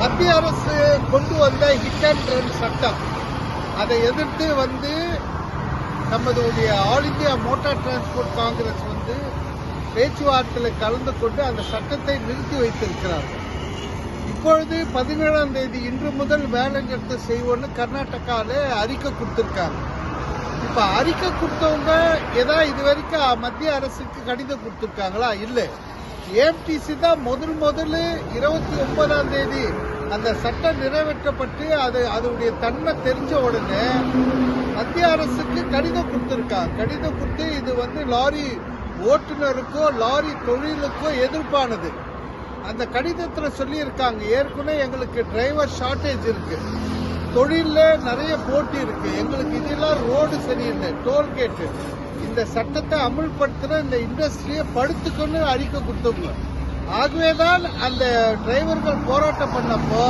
மத்திய அரசு கொண்டு வந்த ஹிட் அண்ட் ரன் சட்டம். அதை எதிர்த்து வந்து நமதுடைய all India motor transport congress வந்து பேச்சுவார்த்தையில் கலந்து கொண்டு அந்த சட்டத்தை நிறுத்தி வைத்திருக்கிறார்கள். இப்பொழுது பதினேழாம் தேதி இன்று முதல் வேலை நிறுத்தம் செய்வோம்னு கர்நாடகாவில் அறிக்கை கொடுத்திருக்காங்க. இப்ப அறிக்கை கொடுத்தவங்க ஏதா இது வரைக்கும் மத்திய அரசுக்கு கடிதம் கொடுத்துருக்காங்களா? இல்ல. ஏஎம்டிசி தான் முதல் முதல்ல இருபத்தி ஒன்பதாம் தேதி அந்த சட்டம் நிறைவேற்றப்பட்டு அது அதனுடைய தன்மை தெரிஞ்ச உடனே மத்திய அரசுக்கு கடிதம் கொடுத்துருக்காங்க. கடிதம் கொடுத்து இது வந்து லாரி ஓட்டுநருக்கோ லாரி தொழிலுக்கோ எதிர்ப்பானது. அந்த கடிதத்தில் சொல்லியிருக்காங்க. ஏற்கனவே எங்களுக்கு டிரைவர் ஷார்ட்டேஜ் இருக்கு. தொழிலில் நிறைய போட்டி இருக்கு. எங்களுக்கு இதெல்லாம் ரோடு சரியில்லை டோல்கேட்டு. இந்த சட்டத்தை அமுல்படுத்துற இந்த இண்டஸ்ட்ரியை படுத்துக்கொண்டு அறிக்கை ஆகவே ஆகவேதான் அந்த டிரைவர்கள் போராட்டம் பண்ணப்போ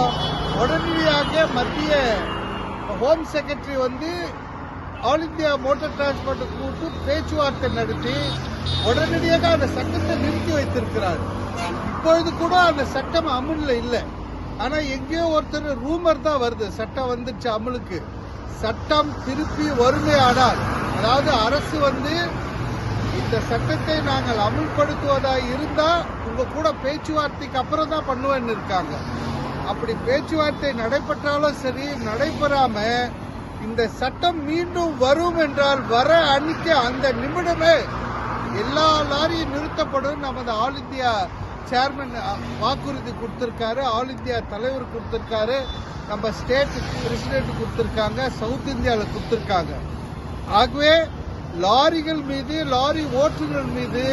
உடனடியாக மத்திய ஹோம் செக்ரட்டரி வந்து ஆல் இந்தியா மோட்டார் டிரான்ஸ்போர்ட் கூட்டு பேச்சுவார்த்தை நடத்தி உடனடியாக அந்த சட்டத்தை நிறுத்தி வைத்திருக்கிறார். இப்பொழுது கூட அந்த சட்டம் அமுல்ல இல்லை. ஆனா எங்கேயோ ஒருத்தர் ரூமர் தான் வருது. சட்டம் வந்துச்சு அமலுக்கு. சட்டம் திருப்பி வறுமையானால் அதாவது அரசு வந்து இந்த சட்டத்தை நாங்கள் அமுல்படுத்துவதா இருந்தா உங்க கூட பேச்சுவார்த்தைக்கு அப்புறம் தான் பண்ணுவேன்னு இருக்காங்க. அப்படி பேச்சுவார்த்தை நடைபெற்றாலும் சரி நடைபெறாம இந்த சட்டம் மீண்டும் வரும் என்றால் வர அன்னைக்கு அந்த நிமிடமே எல்லா லாரியும் நிறுத்தப்படும். நமது ஆல் இந்தியா சேர்மன் uh, வாக்குறுதி கொடுத்துருக்காரு ஆல் இந்தியா தலைவர் கொடுத்துருக்காரு நம்ம ஸ்டேட் பிரசிடென்ட் கொடுத்துருக்காங்க சவுத் இந்தியாவில் கொடுத்துருக்காங்க. ஆகவே லாரிகள் மீது லாரி ஓட்டுநர் மீது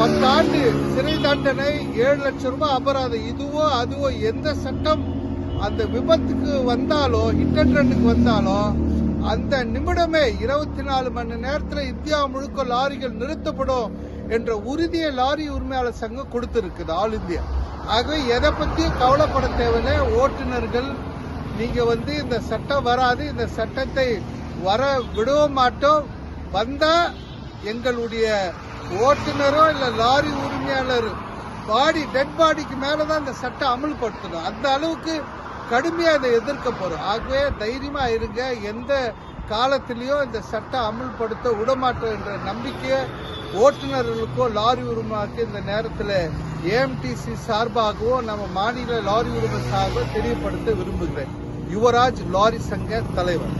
பத்தாண்டு சிறை தண்டனை ஏழு லட்சம் ரூபாய் அபராதம் இதுவோ அதுவோ எந்த சட்டம் அந்த விபத்துக்கு வந்தாலோ ஹிட் அண்ட் ரன்னுக்கு வந்தாலோ அந்த நிமிடமே இருபத்தி நாலு மணி நேரத்தில் இந்தியா முழுக்க லாரிகள் நிறுத்தப்படும். என்ற உறுதியை லாரி உரிமையாளர் சங்கம் கொடுத்துருக்குது ஆல் இந்தியா. ஆகவே எதை பற்றியும் கவலைப்பட தேவையில்லை. ஓட்டுநர்கள் நீங்கள் வந்து இந்த சட்டம் வராது இந்த சட்டத்தை வர விடவும் மாட்டோம். வந்தால் எங்களுடைய ஓட்டுநரோ இல்லை லாரி உரிமையாளர் பாடி டெட் பாடிக்கு மேலே தான் இந்த சட்டம் அமல்படுத்தணும். அந்த அளவுக்கு கடுமையாக அதை எதிர்க்க போகிறோம் ஆகவே தைரியமாக இருங்க. எந்த காலத்திலையும் இந்த சட்டம் அமல்படுத்த விடமாட்டோம் என்ற நம்பிக்கையை ஓட்டுநர்களுக்கோ லாரி உரிமைக்கு இந்த நேரத்தில் ஏஎம்டிசி சார்பாகவோ நம்ம மாநில லாரி உரிமை சார்போ தெரியப்படுத்த விரும்புகிறேன். யுவராஜ் லாரி சங்க தலைவர்.